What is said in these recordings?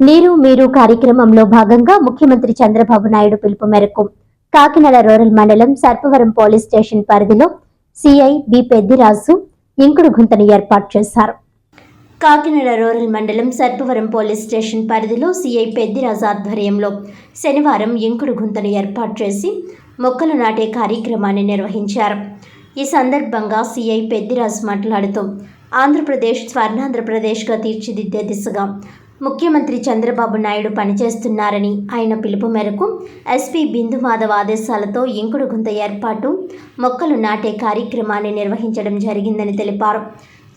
నీరు మీరు కార్యక్రమంలో భాగంగా ముఖ్యమంత్రి చంద్రబాబు నాయుడు పిలుపు మేరకు కాకినాడ రూరల్ మండలం సర్పవరం పోలీస్ స్టేషన్ పరిధిలో సిఐ బి పెద్దిరాజు ఇంకుడు గుంతను ఏర్పాటు చేశారు. కాకినాడ రూరల్ మండలం సర్పవరం పోలీస్ స్టేషన్ పరిధిలో సిఐ పెద్దిరాజు ఆధ్వర్యంలో శనివారం ఇంకుడు గుంతను ఏర్పాటు చేసి మొక్కలు నాటే కార్యక్రమాన్ని నిర్వహించారు. ఈ సందర్భంగా సిఐ పెద్దిరాజు మాట్లాడుతూ ఆంధ్రప్రదేశ్ స్వర్ణాంధ్రప్రదేశ్గా తీర్చిదిద్దే దిశగా ముఖ్యమంత్రి చంద్రబాబు నాయుడు పనిచేస్తున్నారని ఆయన పిలుపు మేరకు ఎస్పీ బిందు మాధవ్ ఆదేశాలతో ఇంకుడు గుంత ఏర్పాటు మొక్కలు నాటే కార్యక్రమాన్ని నిర్వహించడం జరిగిందని తెలిపారు.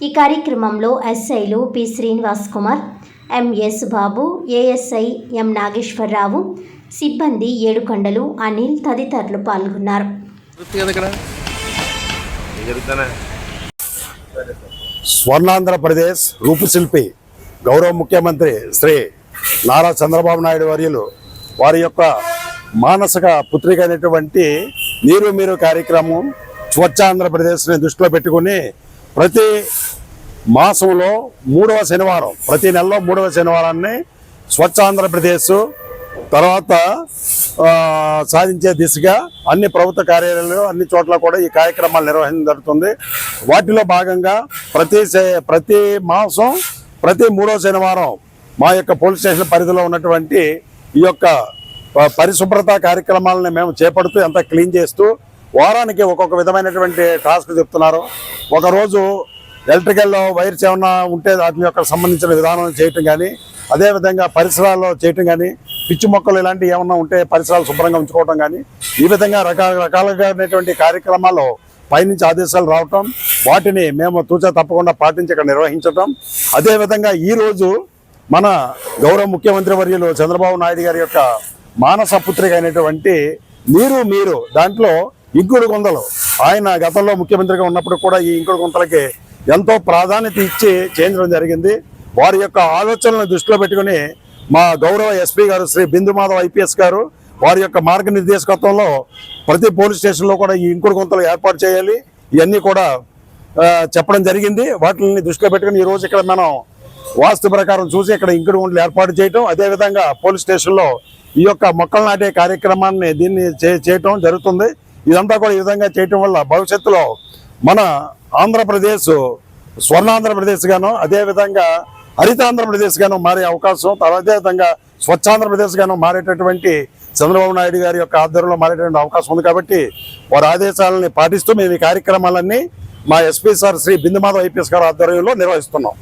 ఈ కార్యక్రమంలో ఎస్ఐలు P Srinivas Kumar M Yesubabu ASI M Nageswararao సిబ్బంది ఏడుకొండలు అనిల్ తదితరులు పాల్గొన్నారు. స్వర్ణాంధ్రప్రదేశ్ రూపుశిల్పి గౌరవ ముఖ్యమంత్రి శ్రీ నారా చంద్రబాబు నాయుడు వర్యులు వారి యొక్క మానసిక పుత్రిక అయినటువంటి నీరు మీరు కార్యక్రమం స్వచ్ఛ ఆంధ్రప్రదేశ్ని దృష్టిలో పెట్టుకుని ప్రతి మాసంలో మూడవ శనివారం ప్రతి నెలలో మూడవ శనివారాన్ని స్వచ్ఛ ఆంధ్రప్రదేశ్ తర్వాత సాధించే దిశగా అన్ని ప్రభుత్వ కార్యాలయాలు అన్ని చోట్ల కూడా ఈ కార్యక్రమాలు నిర్వహించడం జరుగుతుంది వాటిలో భాగంగా ప్రతి ప్రతి మాసం ప్రతి మూడో శనివారం మా యొక్క పోలీస్ స్టేషన్ పరిధిలో ఉన్నటువంటి ఈ యొక్క పరిశుభ్రత కార్యక్రమాలను మేము చేపడుతూ ఎంత క్లీన్ చేస్తూ వారానికి ఒక్కొక్క విధమైనటువంటి టాస్క్ చెప్తున్నారు. ఒకరోజు ఎలక్ట్రికల్ వైర్స్ ఏమన్నా ఉంటే వాటి యొక్క సంబంధించిన విధానం చేయటం కానీ అదేవిధంగా పరిసరాల్లో చేయటం కానీ పిచ్చి మొక్కలు ఇలాంటివి ఏమన్నా ఉంటే పరిసరాలు శుభ్రంగా ఉంచుకోవటం కానీ ఈ విధంగా రకాల రకాలుగా కార్యక్రమాల్లో పైనుంచి ఆదేశాలు రావటం వాటిని మేము తూచా తప్పకుండా పాటించి ఇక్కడ నిర్వహించటం. అదేవిధంగా ఈరోజు మన గౌరవ ముఖ్యమంత్రి వర్యులు చంద్రబాబు నాయుడు గారి యొక్క మానస పుత్రిక అయినటువంటి మీరు మీరు దాంట్లో ఇంకుడు గుంతలు. ఆయన గతంలో ముఖ్యమంత్రిగా ఉన్నప్పుడు కూడా ఈ ఇంకుడు గుంతలకి ఎంతో ప్రాధాన్యత ఇచ్చి చేయించడం జరిగింది. వారి యొక్క ఆలోచనలను దృష్టిలో పెట్టుకుని మా గౌరవ ఎస్పీ గారు శ్రీ బిందు మాధవ్ ఐపీఎస్ గారు వారి యొక్క మార్గనిర్దేశకత్వంలో ప్రతి పోలీస్ స్టేషన్లో కూడా ఈ ఇంకుడు గుంతలు ఏర్పాటు చేయాలి. ఇవన్నీ కూడా చెప్పడం జరిగింది. వాటిని దృష్టిలో పెట్టుకుని ఈ రోజు ఇక్కడ మనం వాస్తు ప్రకారం చూసి ఇక్కడ ఇంకుడు గుంటలు ఏర్పాటు చేయటం అదేవిధంగా పోలీస్ స్టేషన్లో ఈ యొక్క మొక్కలు నాటే కార్యక్రమాన్ని దీన్ని చే- చేయటం జరుగుతుంది. ఇదంతా కూడా ఈ విధంగా చేయటం వల్ల భవిష్యత్తులో మన ఆంధ్రప్రదేశ్ స్వర్ణాంధ్రప్రదేశ్ గాను అదేవిధంగా హరితాంధ్రప్రదేశ్ గాను మారే అవకాశం తర్వాత స్వచ్ఛ ఆంధ్రప్రదేశ్ గాను మారేటటువంటి చంద్రబాబు నాయుడు గారి యొక్క ఆధ్వర్యంలో మారేటువంటి అవకాశం ఉంది కాబట్టి వారి ఆదేశాలని పాటిస్తూ మేము ఈ కార్యక్రమాలన్నీ మా SP sir Sri Bindumadhav IPS గారి ఆధ్వర్యంలో నిర్వహిస్తున్నాం.